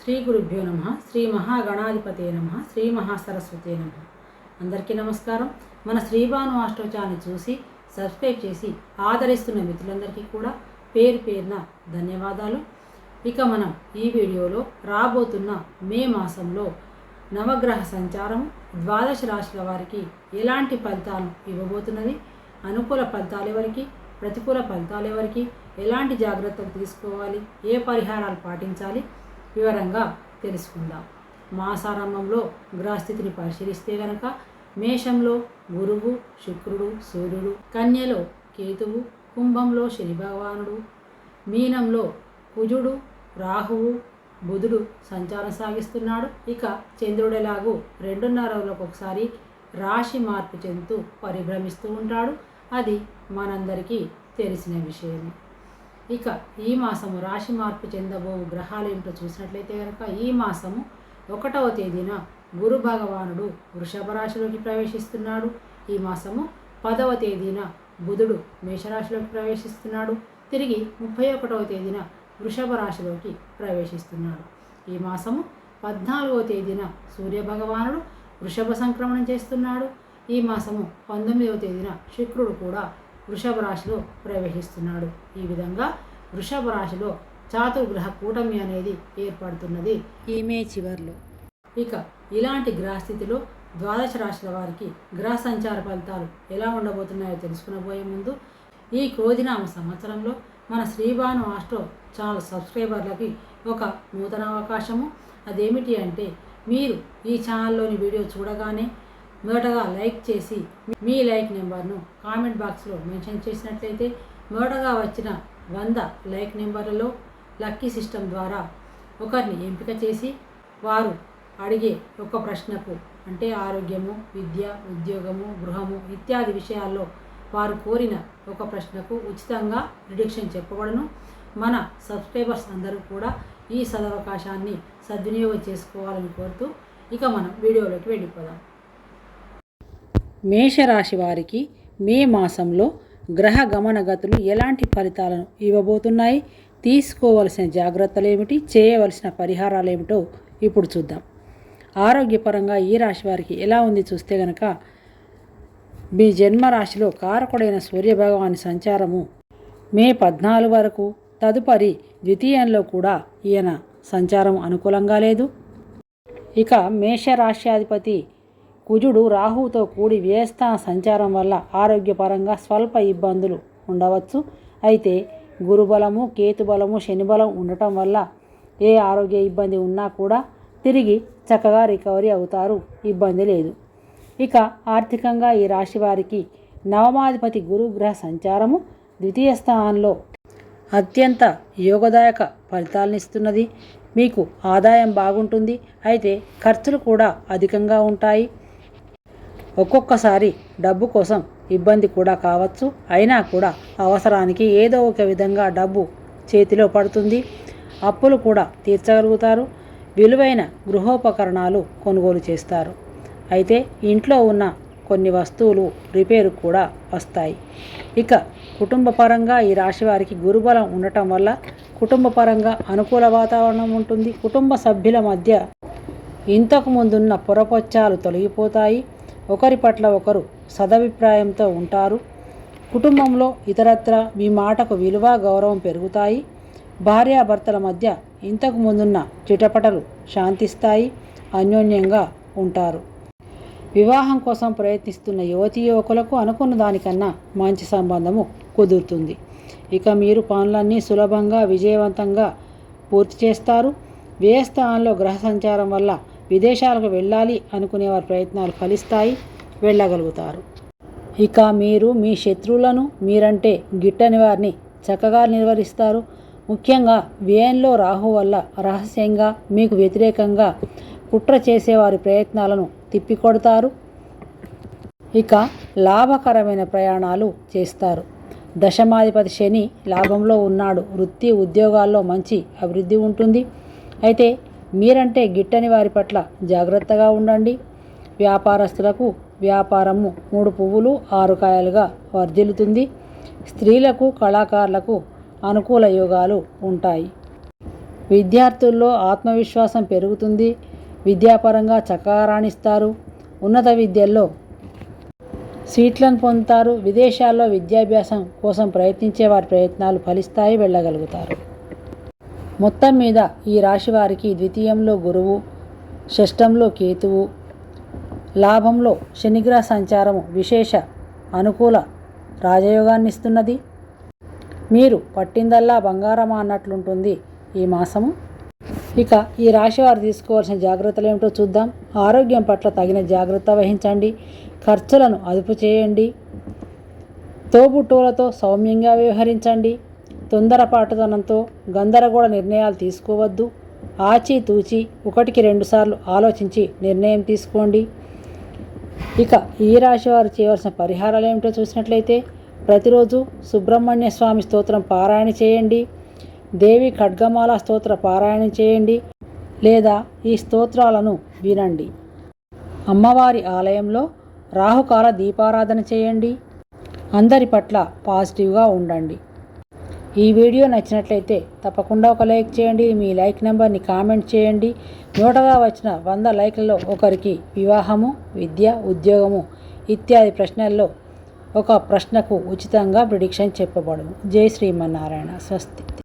శ్రీ గురుభ్యో నమ శ్రీ మహాగణాధిపతే నమ శ్రీ మహాసరస్వతే నమ. అందరికీ నమస్కారం. మన శ్రీభాను అష్టోచాన్ని చూసి సబ్స్క్రైబ్ చేసి ఆదరిస్తున్న మిత్రులందరికీ కూడా పేరు పేరున ధన్యవాదాలు. ఇక మనం ఈ వీడియోలో రాబోతున్న మే మాసంలో నవగ్రహ సంచారం ద్వాదశ రాశుల వారికి ఎలాంటి ఫలితాలు ఇవ్వబోతున్నది అనుకూల ఫలితాలు ఎవరికి ప్రతికూల ఫలితాలు ఎవరికి ఎలాంటి జాగ్రత్తలు తీసుకోవాలి ఏ పరిహారాలు పాటించాలి వివరంగా తెలుసుకుందాం. మాసారంభంలో గ్రహస్థితిని పరిశీలిస్తే గనక మేషంలో గురువు శుక్రుడు సూర్యుడు కన్యలో కేతువు కుంభంలో శని భగవానుడు మీనంలో కుజుడు రాహువు బుధుడు సంచారం సాగిస్తున్నాడు. ఇక చంద్రుడిలాగూ రెండున్నర రోజులకు ఒకసారి రాశి మార్పు చెందుతూ పరిభ్రమిస్తూ ఉంటాడు. అది మనందరికీ తెలిసిన విషయమే. ఇక ఈ మాసము రాశి మార్పు చెందబో గ్రహాలు ఏమిటో చూసినట్లయితే కనుక ఈ మాసము ఒకటవ తేదీన గురు భగవానుడు వృషభ రాశిలోకి ప్రవేశిస్తున్నాడు. ఈ మాసము పదవ తేదీన బుధుడు మేషరాశిలోకి ప్రవేశిస్తున్నాడు. తిరిగి ముప్పై ఒకటవ తేదీన వృషభ రాశిలోకి ప్రవేశిస్తున్నాడు. ఈ మాసము పద్నాలుగవ తేదీన సూర్య భగవానుడు వృషభ సంక్రమణం చేస్తున్నాడు. ఈ మాసము పంతొమ్మిదవ తేదీన శుక్రుడు కూడా వృషభ రాశిలో ప్రవేశిస్తున్నాడు. ఈ విధంగా వృషభ రాశిలో చాతుర్గ్రహ కూటమి అనేది ఏర్పడుతున్నది. ఈ మే చివరిలో. ఇక ఇలాంటి గ్రహస్థితిలో ద్వాదశ రాశుల వారికి గ్రహ సంచార ఫలితాలు ఎలా ఉండబోతున్నాయో తెలుసుకునబోయే ముందు ఈ క్రోధినామ సంవత్సరంలో మన శ్రీభాను ఆస్ట్రో ఛానల్ సబ్స్క్రైబర్లకి ఒక నూతన అవకాశము. అదేమిటి అంటే మీరు ఈ ఛానల్లోని వీడియో చూడగానే మొదటగా లైక్ చేసి మీ లైక్ నెంబర్ను కామెంట్ బాక్స్లో మెన్షన్ చేసినట్లయితే మొదటగా వచ్చిన వంద లైక్ నెంబర్లలో లక్కీ సిస్టమ్ ద్వారా ఒకరిని ఎంపిక చేసి వారు అడిగే ఒక ప్రశ్నకు అంటే ఆరోగ్యము విద్య ఉద్యోగము గృహము ఇత్యాది విషయాల్లో వారు కోరిన ఒక ప్రశ్నకు ఉచితంగా ప్రిడిక్షన్ చెప్పబడను. మన సబ్స్క్రైబర్స్ అందరూ కూడా ఈ సదవకాశాన్ని సద్వినియోగం చేసుకోవాలని కోరుతూ ఇక మనం వీడియోలోకి వెళ్ళిపోదాం. మేషరాశి వారికి మే మాసంలో గ్రహ గమనగతులు ఎలాంటి ఫలితాలను ఇవ్వబోతున్నాయి? తీసుకోవలసిన జాగ్రత్తలు ఏమిటి చేయవలసిన పరిహారాలు ఏమిటో ఇప్పుడు చూద్దాం. ఆరోగ్యపరంగా ఈ రాశి వారికి ఎలా ఉంది చూస్తే గనక మీ జన్మరాశిలో కారకుడైన సూర్యభగవాని సంచారము మే పద్నాలుగు వరకు. తదుపరి ద్వితీయంలో కూడా ఈయన సంచారం అనుకూలంగా లేదు. ఇక మేషరాశ్యాధిపతి కుజుడు రాహువుతో కూడి వ్యయస్థాన సంచారం వల్ల ఆరోగ్యపరంగా స్వల్ప ఇబ్బందులు ఉండవచ్చు. అయితే గురుబలము కేతుబలము శనిబలం ఉండటం వల్ల ఏ ఆరోగ్య ఇబ్బంది ఉన్నా కూడా తిరిగి చక్కగా రికవరీ అవుతారు. ఇబ్బంది లేదు. ఇక ఆర్థికంగా ఈ రాశి వారికి నవమాధిపతి గురుగ్రహ సంచారము ద్వితీయ స్థానంలో అత్యంత యోగదాయక ఫలితాలను ఇస్తున్నది. మీకు ఆదాయం బాగుంటుంది. అయితే ఖర్చులు కూడా అధికంగా ఉంటాయి. ఒక్కొక్కసారి డబ్బు కోసం ఇబ్బంది కూడా కావచ్చు. అయినా కూడా అవసరానికి ఏదో ఒక విధంగా డబ్బు చేతిలో పడుతుంది. అప్పులు కూడా తీర్చగలుగుతారు. విలువైన గృహోపకరణాలు కొనుగోలు చేస్తారు. అయితే ఇంట్లో ఉన్న కొన్ని వస్తువులు రిపేరు కూడా వస్తాయి. ఇక కుటుంబ పరంగా ఈ రాశి వారికి గురుబలం ఉండటం వల్ల కుటుంబ పరంగా అనుకూల వాతావరణం ఉంటుంది. కుటుంబ సభ్యుల మధ్య ఇంతకు ముందున్న పొరపొచ్చాలు తొలగిపోతాయి. ఒకరి పట్ల ఒకరు సదభిప్రాయంతో ఉంటారు. కుటుంబంలో ఇతరత్ర మీ మాటకు విలువ గౌరవం పెరుగుతాయి. భార్యాభర్తల మధ్య ఇంతకు ముందున్న చిటపటలు శాంతిస్తాయి అన్యోన్యంగా ఉంటారు. వివాహం కోసం ప్రయత్నిస్తున్న యువతీ యువకులకు అనుకున్న దానికన్నా మంచి సంబంధము కుదురుతుంది. ఇక మీరు పనులన్నీ సులభంగా విజయవంతంగా పూర్తి చేస్తారు. వ్యయస్థానంలో గ్రహ సంచారం వల్ల విదేశాలకు వెళ్ళాలి అనుకునే వారి ప్రయత్నాలు ఫలిస్తాయి వెళ్ళగలుగుతారు. ఇక మీరు మీ శత్రువులను మీరంటే గిట్టని వారిని చక్కగా నిర్వహిస్తారు ముఖ్యంగా వ్యయంలో రాహు వల్ల రహస్యంగా మీకు వ్యతిరేకంగా కుట్ర చేసేవారి ప్రయత్నాలను తిప్పికొడతారు. ఇక లాభకరమైన ప్రయాణాలు చేస్తారు. దశమాధిపతి శని లాభంలో ఉన్నాడు. వృత్తి ఉద్యోగాల్లో మంచి అభివృద్ధి ఉంటుంది. అయితే మీరంటే గిట్టని వారి పట్ల జాగ్రత్తగా ఉండండి. వ్యాపారస్తులకు వ్యాపారము మూడు పువ్వులు ఆరు కాయలుగా వర్ధిల్లుతుంది. స్త్రీలకు కళాకారులకు అనుకూల యోగాలు ఉంటాయి. విద్యార్థుల్లో ఆత్మవిశ్వాసం పెరుగుతుంది. విద్యాపరంగా చక్కగా రాణిస్తారు. ఉన్నత విద్యల్లో సీట్లను పొందుతారు. విదేశాల్లో విద్యాభ్యాసం కోసం ప్రయత్నించే వారి ప్రయత్నాలు ఫలిస్తాయి వెళ్ళగలుగుతారు. మొత్తం మీద ఈ రాశి వారికి ద్వితీయంలో గురువు షష్టంలో కేతువు లాభంలో శనిగ్రహ సంచారము విశేష అనుకూల రాజయోగాన్ని ఇస్తున్నది. మీరు పట్టిందల్లా బంగారమా అన్నట్లుంటుంది ఈ మాసము. ఇక ఈ రాశి వారు తీసుకోవాల్సిన జాగ్రత్తలు ఏమిటో చూద్దాం. ఆరోగ్యం పట్ల తగిన జాగ్రత్త వహించండి. ఖర్చులను అదుపు చేయండి. తోబుట్టువులతో సౌమ్యంగా వ్యవహరించండి. తొందరపాటుతనంతో గందరగోళ నిర్ణయాలు తీసుకోవద్దు. ఆచితూచి ఒకటికి రెండుసార్లు ఆలోచించి నిర్ణయం తీసుకోండి. ఇక ఈ రాశి వారు చేయవలసిన పరిహారాలు ఏమిటో చూసినట్లయితే ప్రతిరోజు సుబ్రహ్మణ్య స్వామి స్తోత్రం పారాయణ చేయండి. దేవి ఖడ్గమాల స్తోత్ర పారాయణం చేయండి లేదా ఈ స్తోత్రాలను వినండి. అమ్మవారి ఆలయంలో రాహుకాల దీపారాధన చేయండి. అందరి పట్ల పాజిటివ్గా ఉండండి. ఈ వీడియో నచ్చినట్లయితే తప్పకుండా ఒక లైక్ చేయండి మీ లైక్ నెంబర్ని కామెంట్ చేయండి. నూటగా వచ్చిన వంద లైక్లలో ఒకరికి వివాహము విద్య ఉద్యోగము ఇత్యాది ప్రశ్నల్లో ఒక ప్రశ్నకు ఉచితంగా ప్రిడిక్షన్ చెప్పబడదు జై శ్రీమన్నారాయణ. స్వస్తి.